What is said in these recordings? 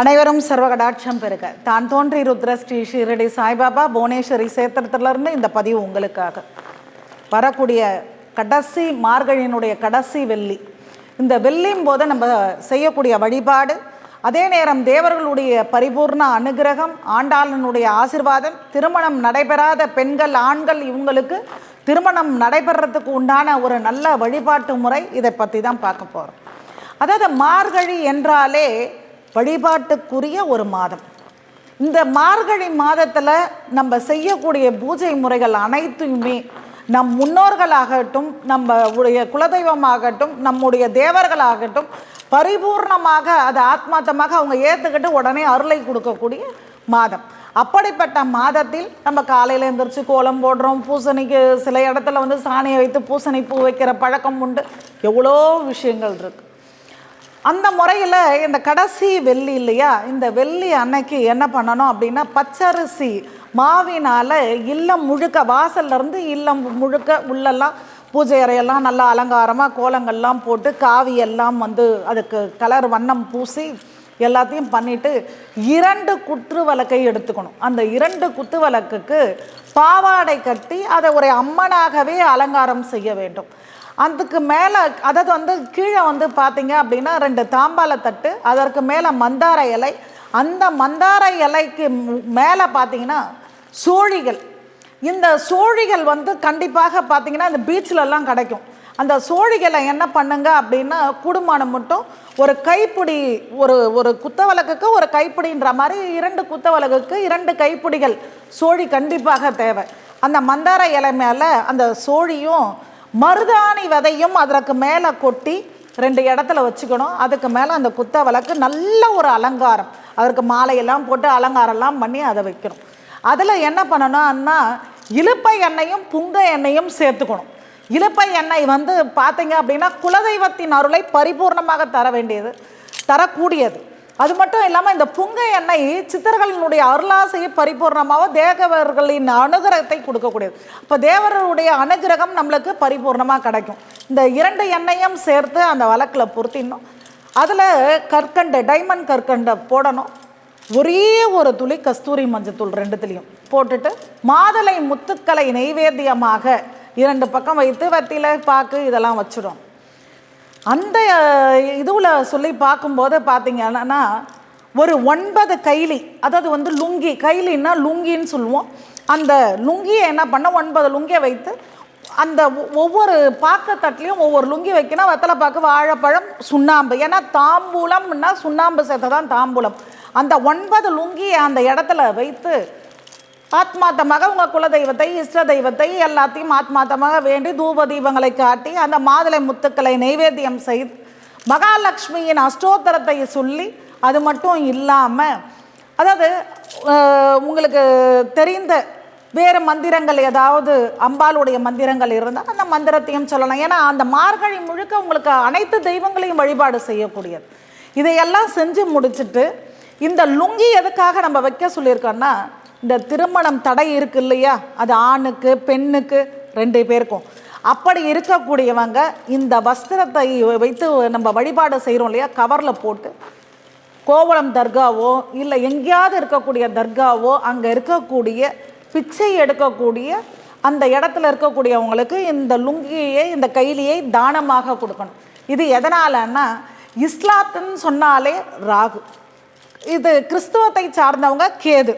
அனைவரும் சர்வகடாட்சம் பெருக தான் தோன்றி ருத்ர ஸ்ரீ ஷீரடி சாய்பாபா புவனேஸ்வரி சேத்திரத்திலிருந்து இந்த பதிவு உங்களுக்காக. வரக்கூடிய கடைசி மார்கழியினுடைய கடைசி வெள்ளி. இந்த வெள்ளியும் போது நம்ம செய்யக்கூடிய வழிபாடு அதே நேரம் தேவர்களுடைய பரிபூர்ண அனுகிரகம் ஆண்டாளனுடைய ஆசிர்வாதம் திருமணம் நடைபெறாத பெண்கள் ஆண்கள் இவங்களுக்கு திருமணம் நடைபெறத்துக்கு உண்டான ஒரு நல்ல வழிபாட்டு முறை இதை பற்றி தான் பார்க்க போகிறோம் அதாவது மார்கழி என்றாலே வழிபாட்டுக்குரிய ஒரு மாதம். இந்த மார்கழி மாதத்தில் நம்ம செய்யக்கூடிய பூஜை முறைகள் அனைத்துமே நம் முன்னோர்களாகட்டும் நம்ம உடைய குலதெய்வமாகட்டும் நம்முடைய தேவர்களாகட்டும் பரிபூர்ணமாக அதை ஆத்மார்த்தமாக அவங்க ஏற்றுக்கிட்டு உடனே அருளை கொடுக்கக்கூடிய மாதம். அப்படிப்பட்ட மாதத்தில் நம்ம காலையில் எழுந்திரிச்சு கோலம் போடுறோம். பூசணிக்கு சில இடத்துல வந்து சாணியை வைத்து பூசணி பூ வைக்கிற பழக்கம் உண்டு. எவ்வளோ விஷயங்கள் இருக்குது அந்த முறையில் இந்த கடைசி வெள்ளி இல்லையா? இந்த வெள்ளி அன்னைக்கு என்ன பண்ணணும் அப்படின்னா பச்சரிசி மாவினால் இல்லம் முழுக்க வாசல்ல இருந்து இல்லம் முழுக்க உள்ளெல்லாம் பூஜை அறையெல்லாம் நல்லா அலங்காரமாக கோலங்கள்லாம் போட்டு காவி எல்லாம் வந்து அதுக்கு கலர் வண்ணம் பூசி எல்லாத்தையும் பண்ணிட்டு இரண்டு குற்று வழக்கை எடுத்துக்கணும். அந்த இரண்டு குத்து வழக்குக்கு பாவாடை கட்டி அதை ஒரு அம்மனாகவே அலங்காரம் செய்ய வேண்டும். அதுக்கு மேலே அதாவது வந்து கீழே வந்து பார்த்தீங்க அப்படின்னா ரெண்டு தாம்பால தட்டு அதற்கு மேலே மந்தார இலை. அந்த மந்தார இலைக்கு மேலே பார்த்தீங்கன்னா சோழிகள். இந்த சோழிகள் வந்து கண்டிப்பாக பார்த்தீங்கன்னா இந்த பீச்சிலெல்லாம் கிடைக்கும். அந்த சோழிகளை என்ன பண்ணுங்க அப்படின்னா கூடுமானம் மட்டும் ஒரு கைப்பிடி ஒரு ஒரு குத்த விளக்குக்கு ஒரு கைப்பிடின்ற மாதிரி இரண்டு குத்த இரண்டு கைப்பிடிகள். சோழி கண்டிப்பாக தேவை. அந்த மந்தார இலை மேலே அந்த சோழியும் மருதாணி விதையும் அதற்கு மேலே கொட்டி ரெண்டு இடத்துல வச்சுக்கணும். அதுக்கு மேலே அந்த குத்த விளக்கு நல்ல ஒரு அலங்காரம். அதற்கு மாலையெல்லாம் போட்டு அலங்காரம்லாம் பண்ணி அதை வைக்கணும். அதில் என்ன பண்ணணும்னா இலுப்பை எண்ணெயும் புங்க எண்ணெயும் சேர்த்துக்கணும். இலுப்பை எண்ணெய் வந்து பார்த்தீங்க அப்படின்னா குலதெய்வத்தின் அருளை பரிபூர்ணமாக தர வேண்டியது தரக்கூடியது. அது மட்டும் இல்லாமல் இந்த புங்க எண்ணெய் சித்தர்களினுடைய அருளாசையை பரிபூர்ணமாக தேவர்களின் அனுகிரகத்தை கொடுக்கக்கூடியது. அப்போ தேவருடைய அனுகிரகம் நம்மளுக்கு பரிபூர்ணமாக கிடைக்கும். இந்த இரண்டு எண்ணெயும் சேர்த்து அந்த வழக்கில் பொருத்திடணும். அதில் கற்கண்டு டைமண்ட் கற்கண்டை போடணும். ஒரே ஒரு துளி கஸ்தூரி மஞ்சத்தூள் ரெண்டுத்துலேயும் போட்டுட்டு மாதுளை முத்துக்களை நெய்வேத்தியமாக இரண்டு பக்கம் வைத்து வத்தியில் பாக்கு இதெல்லாம் வச்சிடும். அந்த இதுவில் சொல்லி பார்க்கும்போது பார்த்தீங்கன்னா ஒரு ஒன்பது கைலி அதாவது வந்து லுங்கி கைலின்னா லுங்கின்னு சொல்லுவோம். அந்த லுங்கியை என்ன பண்ண ஒன்பது லுங்கியை வைத்து அந்த ஒவ்வொரு பாக்கத்தட்லேயும் ஒவ்வொரு லுங்கி வைக்கணும். வெத்தலை பாக்கு வாழைப்பழம் சுண்ணாம்பு. ஏன்னா தாம்பூலம்னா சுண்ணாம்பு சேர்த்து தான் தாம்பூலம். அந்த ஒன்பது லுங்கியை அந்த இடத்துல வைத்து ஆத்மார்த்தமாக உங்கள் குலதெய்வத்தை இஷ்ட தெய்வத்தை எல்லாத்தையும் ஆத்மார்த்தமாக வேண்டி தூப தீபங்களை காட்டி அந்த மாதுளை முத்துக்களை நைவேத்தியம் செய்து மகாலட்சுமியின் அஷ்டோத்தரத்தை சொல்லி அது மட்டும் இல்லாமல் அதாவது உங்களுக்கு தெரிந்த வேறு மந்திரங்கள் ஏதாவது அம்பாளுடைய மந்திரங்கள் இருந்தால் அந்த மந்திரத்தையும் சொல்லலாம். ஏன்னா அந்த மார்கழி முழுக்க உங்களுக்கு அனைத்து தெய்வங்களையும் வழிபாடு செய்யக்கூடியது. இதையெல்லாம் செஞ்சு முடிச்சிட்டு இந்த லுங்கி எதுக்காக நம்ம வைக்க சொல்லியிருக்கோன்னா இந்த திருமணம் தடை இருக்கு இல்லையா? அது ஆணுக்கு பெண்ணுக்கு ரெண்டு பேருக்கும். அப்படி இருக்கக்கூடியவங்க இந்த வஸ்திரத்தை வைத்து நம்ம வழிபாடு செய்கிறோம் இல்லையா? கவரில் போட்டு கோவளம் தர்காவோ இல்லை எங்கேயாவது இருக்கக்கூடிய தர்காவோ அங்கே இருக்கக்கூடிய பிச்சை எடுக்கக்கூடிய அந்த இடத்துல இருக்கக்கூடியவங்களுக்கு இந்த லுங்கியை இந்த கைலியை தானமாக கொடுக்கணும். இது எதனாலன்னா இஸ்லாத்துன்னு சொன்னாலே ராகு. இது கிறிஸ்துவத்தை சார்ந்தவங்க கேது.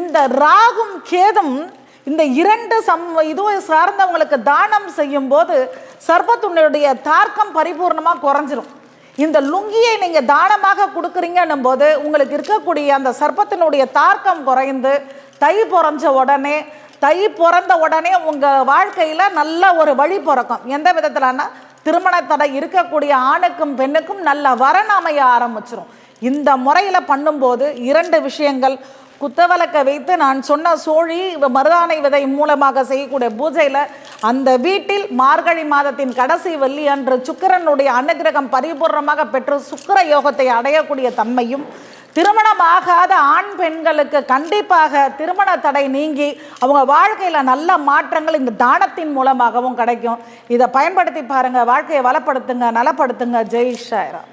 இந்த ராகும் கேதும் இந்த இரண்டு சம் இதுவும் சார்ந்தவங்களுக்கு தானம் செய்யும்போது சர்பத்துடைய தார்க்கம் பரிபூர்ணமாக குறைஞ்சிரும். இந்த லுங்கியை நீங்கள் தானமாக கொடுக்குறீங்கன்னும் போது உங்களுக்கு இருக்கக்கூடிய அந்த சர்ப்பத்தினுடைய தார்க்கம் குறைந்து தை பிறஞ்ச உடனே தை பிறந்த உடனே உங்கள் வாழ்க்கையில் நல்ல ஒரு வழி பிறக்கும். எந்த விதத்திலன்னா திருமண தடை இருக்கக்கூடிய ஆணுக்கும் பெண்ணுக்கும் நல்ல வரன் அமைய ஆரம்பிச்சிடும் இந்த முறையில் பண்ணும்போது இரண்டு விஷயங்கள் குத்தவலக்கை வைத்து நான் சொன்ன சோழி மருதானை விதை மூலமாக செய்யக்கூடிய பூஜையில் அந்த வீட்டில் மார்கழி மாதத்தின் கடைசி வெள்ளி அன்று சுக்கிரனுடைய அனுகிரகம் பரிபூர்ணமாக பெற்று சுக்கிர யோகத்தை அடையக்கூடிய தன்மையும் திருமணமாகாத ஆண் பெண்களுக்கு கண்டிப்பாக திருமண தடை நீங்கி அவங்க வாழ்க்கையில் நல்ல மாற்றங்கள் இந்த தானத்தின் மூலமாகவும் கிடைக்கும். இதை பயன்படுத்தி பாருங்கள் வாழ்க்கையை வளப்படுத்துங்க நலப்படுத்துங்க. ஜெய் ஷாய்ராம்.